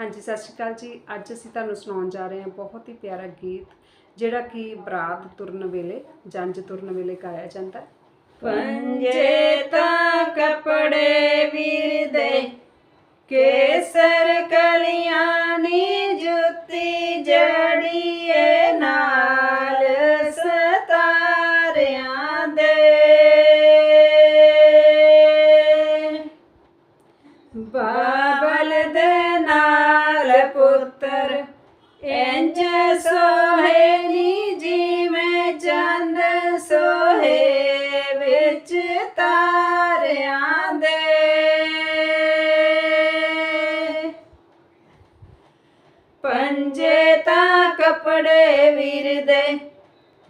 ਹਾਂਜੀ, ਸਤਿ ਸ਼੍ਰੀ ਅਕਾਲ ਜੀ। ਅੱਜ ਅਸੀਂ ਤੁਹਾਨੂੰ ਸੁਣਾਉਣ ਜਾ ਰਹੇ ਹਾਂ ਬਹੁਤ ਹੀ ਪਿਆਰਾ ਗੀਤ, ਜਿਹੜਾ ਕਿ ਬਰਾਤ ਤੁਰਨ ਵੇਲੇ ਜੰਜ ਤੁਰਨ ਵੇਲੇ ਗਾਇਆ ਜਾਂਦਾ ਪੰਜੇ ਤਾਂ ਕੱਪੜੇ ਵੀਰ ਦੇ, ਕੇਸਰ ਕਲੀਆਂ ਨੀ ਜੁੱਤੀ ਜੜੀਏ ਨਾਲ ਸਤਾਰਿਆਂ ਦੇ। ਬਾਬਲ ਦੇ ਇੰਜ ਸੋਹੇ ਨੀ ਜਿਵੇਂ ਚੰਦ ਸੋਹੇ ਵਿੱਚ ਤਾਰਿਆਂ ਦੇ। ਪੰਜੇ ਤਾਂ ਕੱਪੜੇ ਵੀਰ ਦੇ,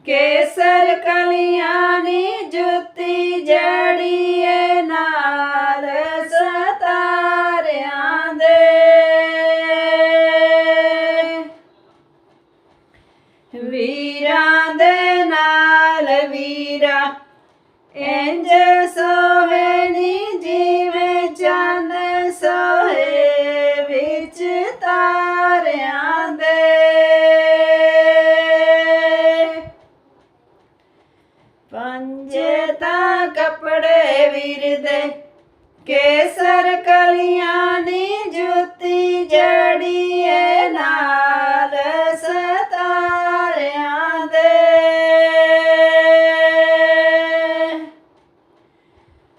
ਕੇਸਰ ਕਲੀਆਂ ਨੀ ਜੁੱਤੀ ਜੜੀਏ ਤਾਂ ਕੱਪੜੇ ਵੀਰ ਦੇ ਕੇਸਰ ਕਲੀਆਂ ਦੀ ਜੁੱਤੀ ਜੜੀ ਜੜੀਏ ਨਾਲ ਸਤਾਰਿਆਂ ਦੇ।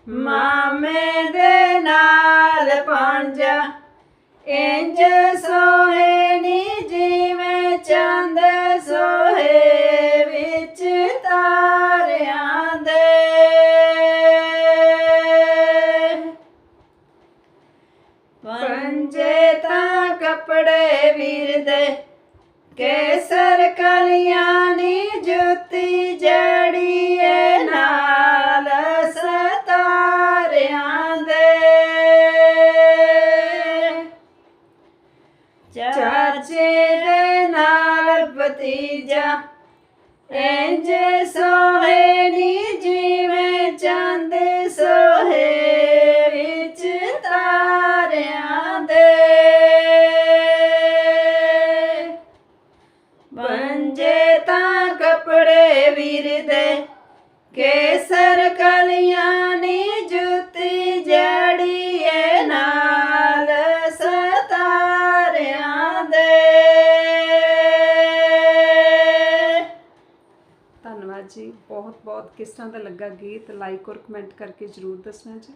ਮਾਮੇ ਦੇ ਨਾਲ ਪੰਜਾ, ਇੰਜ ਸੋਹੇ ਨੀ ਜਿਵੇਂ ਚੰਦ, ਸੋਹੇ ਵਿੱਚ ਤਾਰਿਆਂ ਪੰਜੇ ਤਾਂ ਕੱਪੜੇ ਵੀਰ ਦੇ ਕੇਸਰ ਕਲੀਆਂ ਨੀ ਜੁੱਤੀ ਜੜੀ ਜੜੀਏ ਨਾਲ ਸਤਾਰਿਆਂ ਦੇ। ਚਾਚੇ ਦੇ ਨਾਲ ਭਤੀਜਾ, ਇੰਜ ਸੋਹੇ ਨੀ ਜਿਵੇਂ ਚੰਦ ਕੱਪੜੇ ਵੀਰ ਦੇ ਕੇਸਰ ਕਲੀਆਂ ਨੀ ਜੁੱਤੀ ਸਤਾਰਿਆਂ ਦੇ। ਧੰਨਵਾਦ ਜੀ। ਬਹੁਤ ਬਹੁਤ ਕਿਸ ਤਰ੍ਹਾਂ ਦਾ ਲੱਗਾ ਗੀਤ? ਲਾਈਕ ਔਰ ਕਮੈਂਟ ਕਰਕੇ ਜਰੂਰ ਦੱਸਣਾ ਜੀ।